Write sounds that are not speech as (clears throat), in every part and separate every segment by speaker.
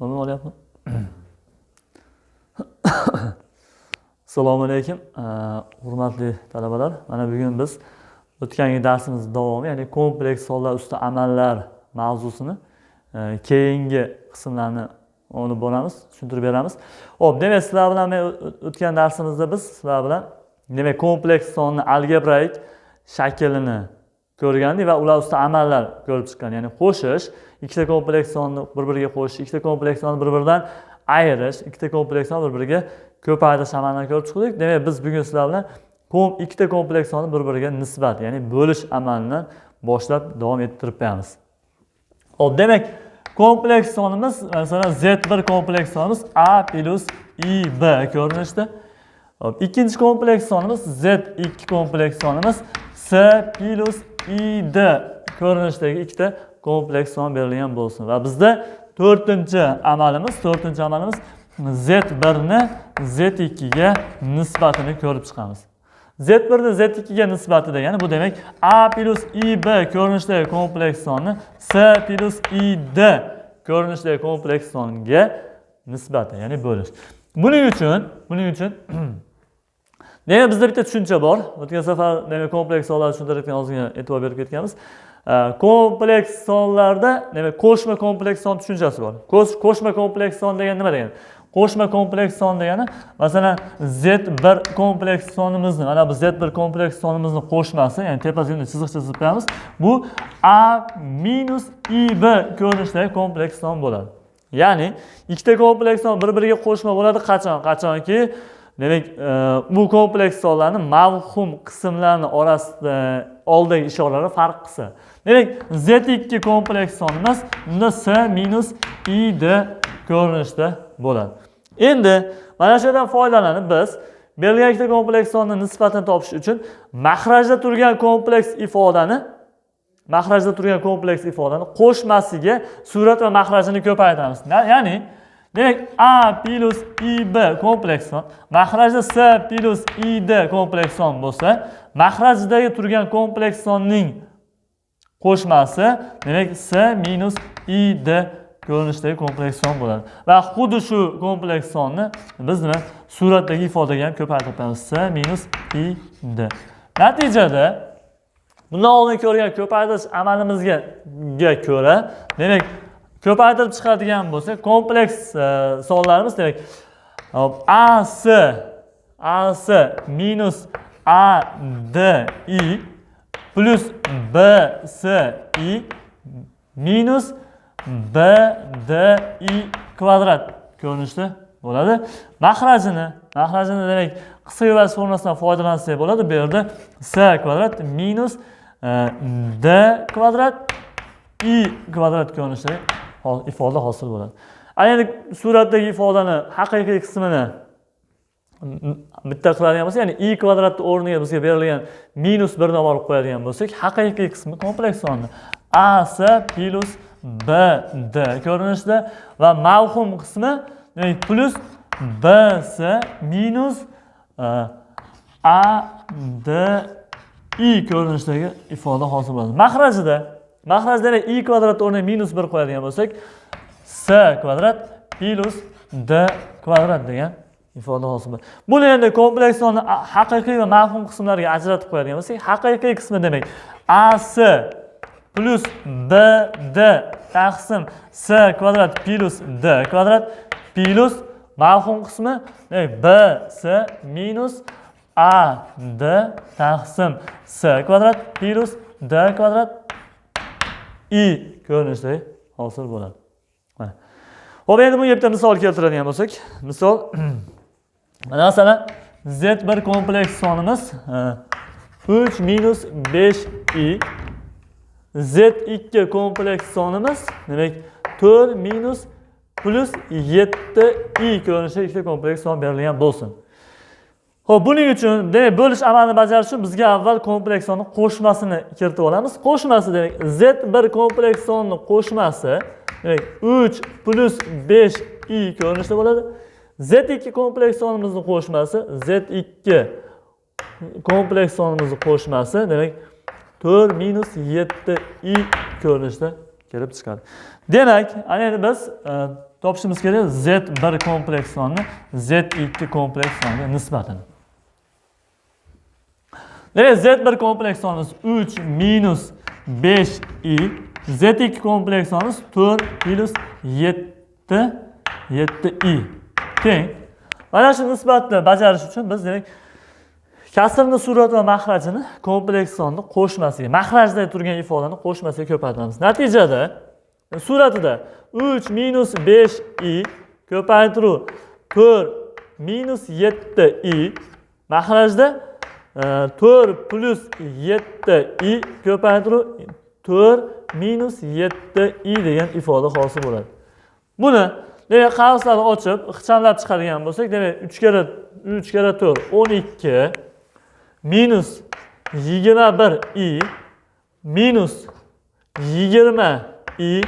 Speaker 1: Nima olyapman? Assalomu alaykum. E, hurmatli talabalar, mana bugun biz o'tgangi darsimiz davomi, ya'ni kompleks hollar usti amallar mavzusini e, keyingi qismlarni olib boramiz, tushuntirib beramiz. ho'p demak, sizlar bilan men o'tgan darsimizda biz sizlar bilan demak kompleks sonni algebraik shaklini ko'rgandik va ular ustida amallar ko'rib chiqqan. Ya'ni qo'shish, ikkita kompleks sonni bir-biriga qo'shish, ikkita kompleks sonni bir-biridan ayirish, ikkita kompleks sonni bir-biriga ko'paytirish amalini ko'rib chiqdik. Demak, biz bugun sizlar bilan ikkita kompleks sonni bir-biriga nisbat, ya'ni bo'lish amalini boshlab davom ettirib beramiz. ho'p demak, kompleks sonimiz masalan Z1 kompleks sonimiz A plus IB ko'rinishda. Hop, ikkinchi kompleks sonimiz Z2 kompleks sonimiz S plus ID ko'rinishdagi ikkita kompleks son berilgan bo'lsin. Va bizda to'rtinchi amalimiz, to'rtinchi amalimiz Z1 ni Z2 ga nisbatini ko'rib chiqamiz. Z1 ni Z2 ga nisbati degani bu demak A plus IB ko'rinishdagi kompleks sonni S plus ID ko'rinishdagi kompleks songa nisbati, ya'ni bo'lish. Buning uchun, buning uchun (clears throat) demak bizda bitta tushuncha bor. O'tgan safar demak kompleks sonlarni tushuntirayotgan ozgina e'tibor berib ketganmiz. kompleks sonlarda demak qo'shma kompleks son tushunchasi bor. Qo'shma kompleks son degani nima degani? Qo'shma kompleks son degani masalan Z1 kompleks sonimizni, mana bu Z1 kompleks sonimizni qo'shmasi, ya'ni tepasiga chiziq chizib qo'yamiz. Bu A minus IB ko'rinishdagi kompleks son bo'ladi. Ya'ni ikkita kompleks son bir-biriga qo'shma bo'ladi qachon? Qachonki demak e, bu kompleks sonlarni mavhum qismlarni orasida oldagi ishoralari farq qilsa. Demak, Z2 kompleks sonimiz unda S minus ID ko'rinishda bo'ladi. Endi mana shu yerdan foydalanib biz berilgan ikkita kompleks sonni nisbatini topish uchun mahrajda turgan kompleks ifodani mahrajda turgan kompleks ifodani qo'shmasiga surat va mahrajini ko'paytiramiz. Ya'ni demak A plyus IB kompleks son mahrajda S plyus ID kompleks son bo'lsa, mahrajdagi turgan kompleks sonning qo'shmasi demak S minus ID ko'rinishdagi kompleks son bo'ladi. Va xuddi shu kompleks sonni biz nima suratdagi ifodaga ham ko'paytirib beramiz. S minus id. Natijada bundan oldin ko'rgan ko'paytirish amalimizga ko'ra, demak, ko'paytirib chiqadigan bo'lsa, kompleks e, sonlarimiz demak A S A S minus A D I plus B S I minus b d i kvadrat ko'rinishda bo'ladi. Mahrajini mahrajini demak qisqa yuvasiz formulasidan foydalansak bo'ladi. Bu yerda s kvadrat minus e, d kvadrat i kvadrat ko'rinishda ifoda hosil bo'ladi. Ana endi suratdagi ifodani haqiqiy qismini bitta qiladigan bo'lsak ya'ni i kvadratni o'rniga bizga berilgan minus birni olib qo'yadigan bo'lsak haqiqiy qismi kompleks sonni a s plus b d ko'rinishida va mavhum qismi demak plus b s minus e, a d i ko'rinishidagi ifoda hosil bo'ladi. Mahrajida mahrajda i kvadrat o'rniga minus bir qo'yadigan bo'lsak s kvadrat plyus d kvadrat degan ifoda hosil bo'ladi. Buni endi kompleks sonni haqiqiy va mavhum qismlariga ajratib qo'yadigan bo'lsak haqiqiy qismi demak as plyus bd taqsim s kvadrat plyus d kvadrat plyus mavhum qismi b s minus a d taqsim s kvadrat plyus d kvadrat i ko'rinishda hosil bo'ladi ho'p endi bunga bitta misol keltiradigan bo'lsak misol masalan (clears throat) z1 kompleks sonimiz 3 minus 5 i Z2 kompleks sonimiz demak 4 minus plus 7i ko'rinishda ikkita kompleks son berilgan bo'lsin. ho'p buning uchun demak bo'lish amalini bajarish uchun bizga avval kompleksonni qo'shmasini kiritib olamiz. Qo'shmasi demak z bir kompleksonni qo'shmasi demak uch plyus besh i ko'rinishda bo'ladi. Z ikki kompleksonimizni qo'shmasi z ikki kompleks sonimizning qo'shmasi demak to'rt minus yetti i ko'rinishda kelib chiqadi. Demak ana endi biz e, topishimiz kerak z bir kompleks sonni z ikki kompleks songa nisbatan. Z1 kompleks sonimiz 3 minus 5i. Z2 kompleks sonimiz 4 minus 7 7i teng. Mana shu nisbatni bajarish uchun biz demak kasrni surat va maxrajini kompleks sonni qo'shmasiga mahrajda turgan ifodani qo'shmasiga ko'paytiramiz. Natijada suratida 3 minus 5i ko'paytiruv 4 minus 7i mahrajda to'rt plyus yetti i ko'paytiruv to'rt minus yetti i degan ifoda hosil bo'ladi. Buni demak qavslarni ochib ixchamlab chiqadigan bo'lsak demak uch karra uch karra to'rt o'n ikki minus yigirma bir i minus yigirma i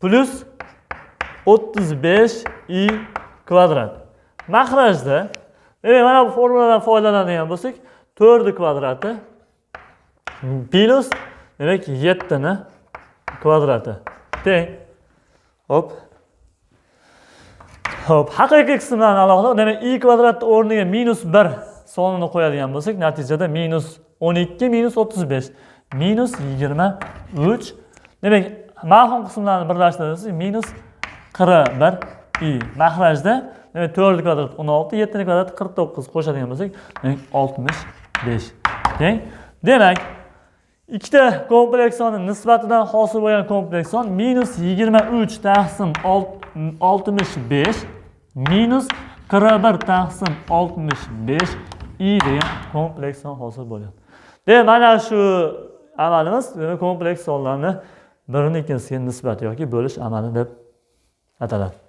Speaker 1: plyus o'ttiz besh i kvadrat. Mahrajda Demak, mana bu formuladan foydalanadigan bo'lsak, 4 kvadrati plus demak 7 ni kvadrati teng. Hop. Hop, haqiqiy qismdan alohida, demak i kvadratni o'rniga minus 1 sonini qo'yadigan bo'lsak, natijada minus 12 minus 35 minus 23 demak mavhum qismlarni birlashtirsangiz minus 41 i. Mahrajda demak to'rt kvadrat o'n olti yettini kvadrat qirq to'qqiz qo'shadigan bo'lsak demak oltmish besh. Teng. Demak ikkita kompleks sonni nisbatidan hosil bo'lgan kompleks son minus yigirma uch taqsim oltmish besh minus qirq bir taqsim oltmish besh i degan kompleks son hosil bo'ladi demak mana shu amalimiz kompleks sonlarni birini ikkinchisiga nisbat yoki bo'lish amali deb ataladi.